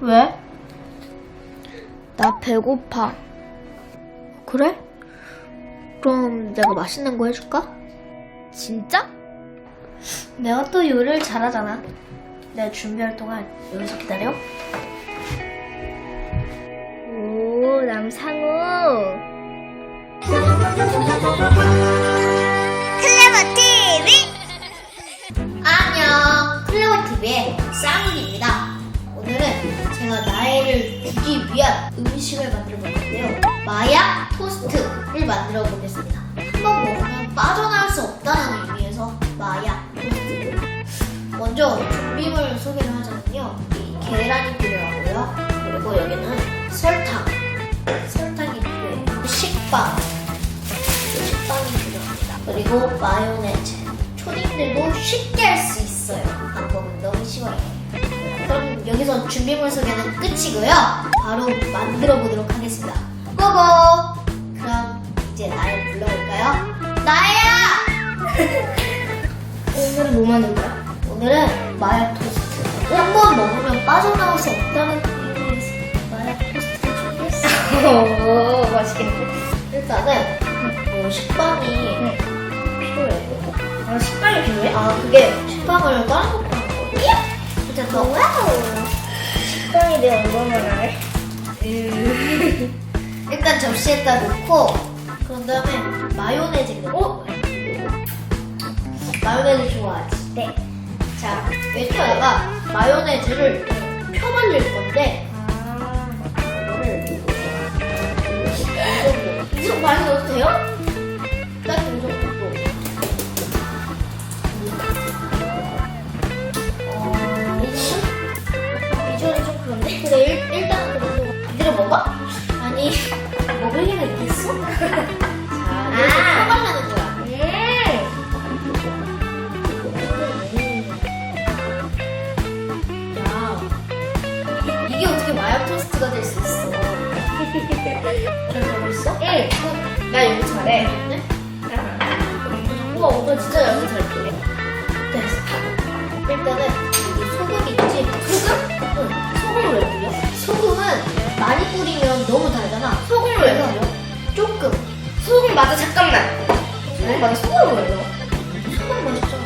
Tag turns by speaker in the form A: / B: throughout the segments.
A: 왜?
B: 나 배고파.
A: 그래? 그럼 내가 맛있는 거 해줄까?
B: 진짜?
A: 내가 또 요리를 잘하잖아. 내가 준비할 동안 여기서 기다려.
B: 오, 남상우. 클레버 TV.
A: 안녕. 클레버 TV의 쌍울입니다. 오늘은 제가 나이를 주기 위한 음식을 만들어 볼 건데요. 마약 토스트를 만들어 보겠습니다. 한번 먹으면 빠져나갈 수 없다는 의미에서 마약 토스트. 먼저 준비물 소개를 하자면요. 이 계란이 필요하고요. 그리고 여기는 설탕. 설탕이 필요해요. 식빵. 식빵이 필요합니다. 그리고 마요네즈. 초딩들도 쉽게 할 수 있어요. 방법은 너무 쉬워요. 여기서 준비물 소개는 끝이고요. 바로 만들어 보도록 하겠습니다. 고고! 그럼 이제 나를 불러볼까요? 나야!
B: 오늘은 뭐 만들 거야?
A: 오늘은 마약 토스트. 한 번 먹으면 빠져나올 수 없다는 마약 토스트를 준비했어요.
B: 오, 맛있겠네.
A: 일단은 뭐 식빵이 필요해요.
B: 아, 식빵이 필요해?
A: 아 그게 식빵을 하는 거거든요. 이제 더
B: 와우. 식빵이 내 얼마나 해?
A: 일단 접시에다 넣고 그런 다음에 마요네즈 넣고 마요네즈 좋아하지?
B: 네.
A: 자 하다가 마요네즈를 펴발릴 건데 우와, 오늘 진짜 연기 잘해. 됐어. 일단은 여기 소금 있지? 소금? 응. 소금을 왜 뿌려? 소금은 많이 뿌리면 너무 달잖아.
B: 소금을 왜 넣어?
A: 조금.
B: 소금 맞아, 잠깐만. 소금 맞아, 소금을 왜 넣어?
A: 소금 맛있잖아.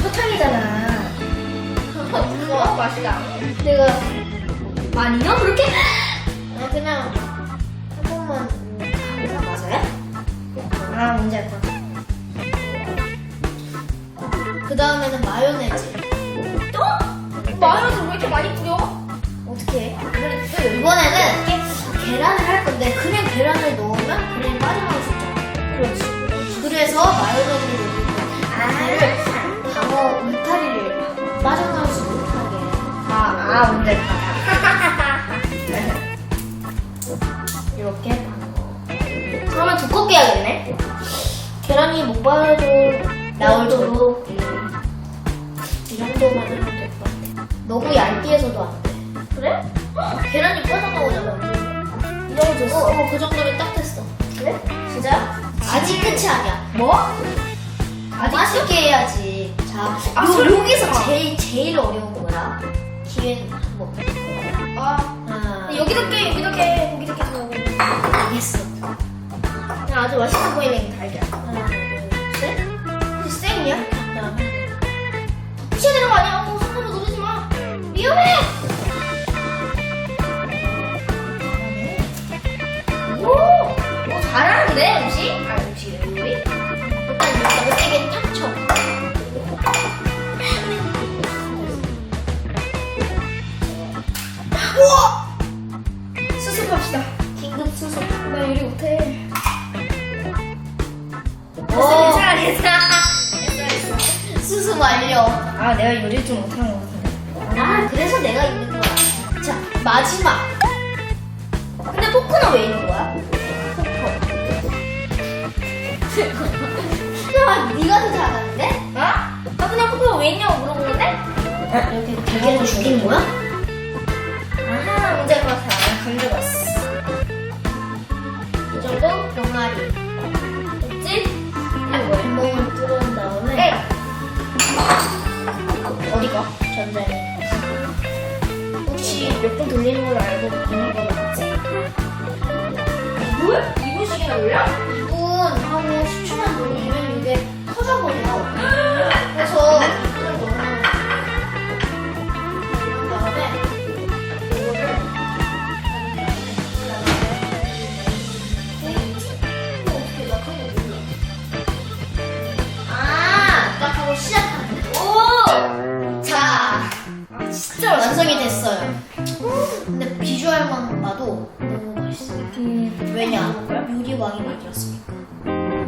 B: 설탕이잖아. 어, 맛있다.
A: 내가
B: 많이 넣어, 그렇게?
A: 아, 그냥 한 번만 음, 다 맞아요?
B: 아, 뭔지 알것 같아.
A: 그 다음에는 마요네즈.
B: 또? 마요네즈 왜 이렇게 많이 뿌려?
A: 어떻게 해? 이번에는 계란을 할 건데 그냥 계란을 넣으면 그냥 빠져나올 수 있잖아. 그렇지. 그래서 마요네즈를 넣는 거야. 방어 울타리를 빠져나올 수 못하게.
B: 아, 아, 같아.
A: 이렇게.
B: 그러면 두껍게 해야겠네?
A: 계란이 못 빠져
B: 나올
A: 정도로 이 정도만 하면 될 것 같아. 너무 얇게해서도 안 돼. 그래? 계란이 빠져나오잖아. 이 정도 됐어. 어, 어, 그 정도면 딱 됐어.
B: 그래?
A: 진짜? 아직 끝이 아니야.
B: 뭐?
A: 아직 맛있게 해야지. 자,
B: 아,
A: 요,
B: 술-
A: 여기서
B: 아.
A: 제일 제일 어려운 거야. 기회는 한 번.
B: 아,
A: 하나,
B: 여기도 깨, 여기도 깨, 여기도 깨.
A: 알겠어.
B: 그냥 아주 맛있어 보이는 달걀.
A: 하나,
B: 거 아니야? 어, 손으로 누르지 마. 위험해! 오! 오, 잘하는데, 음식? 아, 음식, 요리?
A: 일단 여기다가 세게 탁 쳐.
B: 우와! 수습합시다.
A: 긴급 수속.
B: 나 요리 못해.
A: 오,
B: 괜찮아, 괜찮아.
A: 수습 완료.
B: 아, 내가 요리 좀 못하는 것 같은데.
A: 아, 그래서 내가 있는 거야. 자, 마지막.
B: 근데 포크는 왜 있는 거야?
A: 야, 네가 더 잘하는데?
B: 어? 아, 그냥 포크가 왜 있냐고 물어보는데?
A: 이렇게 대게를 죽이는 거야?
B: 아하, 문제 같아. 감져봤어.
A: 이 정도 병아리.
B: 몇분 돌리는 걸 알고 있는 거 맞지? 2분? 2분씩이나 돌려?
A: 2분 하고 10초만 돌리면 왜냐? 요리왕이 만들었으니까.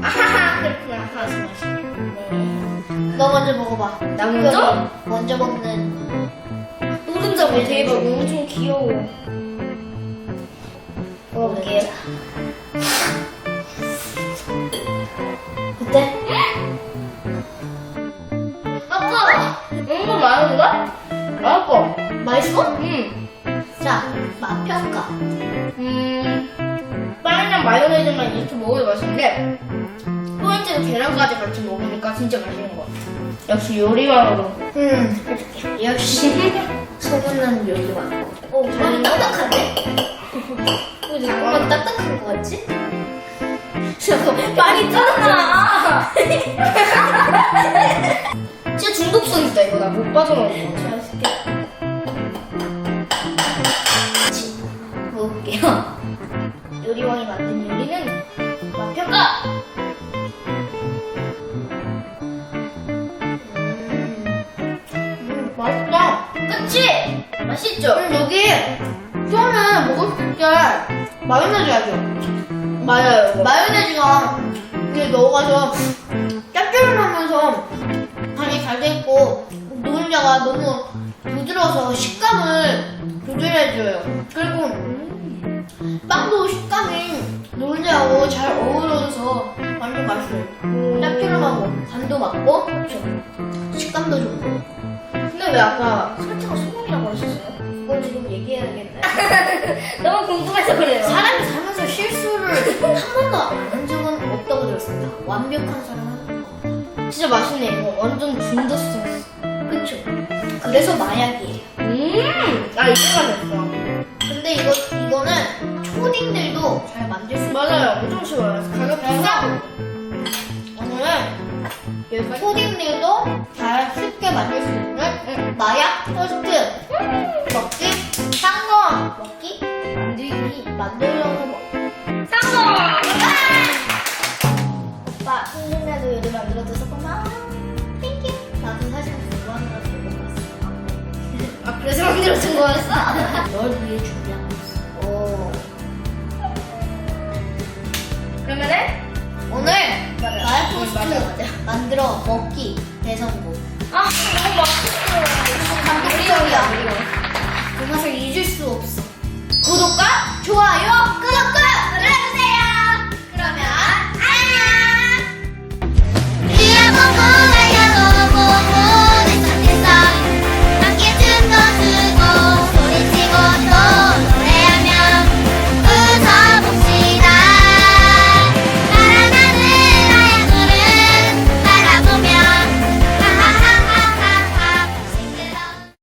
B: 아하하, 그렇구나.
A: 그래서 맛있네. 네. 너 먼저 먹어봐.
B: 나 먼저?
A: 먼저 먹는
B: 노른자 뭐 대박. 엄청 귀여워. 먹어볼게요.
A: 어때?
B: 아빠! 이거 많은가? 아빠.
A: 맛있어?
B: 음.
A: 자, 맛 평가.
B: 음. 빵이랑 마요네즈만 이렇게 먹어도 맛있는데, 포인트는 계란까지 같이 먹으니까 진짜 맛있는 것 같아. 역시 요리왕으로.
A: 음, 역시 소문난 요리왕. 오, 많이 딱딱한데? 근데 잠깐만 딱딱한 거 같지? 잠깐 많이 짜증나.
B: 진짜 중독성 있다, 이거. 나 못 빠져먹는 거.
A: 잘 맛있게. 같
B: 그치? 맛있죠?
A: 음, 여기 처음에 먹었을 때 마요네즈 알죠?
B: 맞아요.
A: 마요네즈가 이게 넣어가서 짭조름하면서 간이 잘 돼 있고 노른자가 너무 부드러워서 식감을 조절해줘요. 그리고 음, 빵도 식감이 노른자하고 잘 어우러져서 완전 맛있어요. 짭조름하고 간도 맞고 식감도 좋고
B: 근데 왜 아까 설탕을 소금이라고 하셨어요?
A: 그걸 지금 얘기해야겠네.
B: 너무 궁금해서 그래요.
A: 사람이 살면서 실수를 한 번도 안한 적은 없다고 들었습니다. 완벽한 사람은 없다.
B: 진짜 맛있네. 이거 완전 중독성 있어.
A: 그쵸? 그래서 마약이에요.
B: 음! 아, 이제가 됐어.
A: 근데 이거, 이거는 초딩들도 잘 만들 수 있어요.
B: 맞아요. 엄청 쉬워요. 가격 비싸고.
A: 오늘은 이 초딩들도 잘 쉽게 만들 수 있는 마약 토스트 먹기 쌍거 먹기 만들기 만들려고 먹
B: 쌍거!
A: 오빠 힘들면도 요리 만들어줘서 고마워 땡큐 나도 사실 좋아하는 거 되게 봤어
B: 아, 그래서 만들어준 거였어?
A: 널 위해 준비한 거 있어 오.
B: 그러면은?
A: 오늘. 마약
B: 음,
A: 토스트
B: 맞아.
A: 만들어 먹기 대성공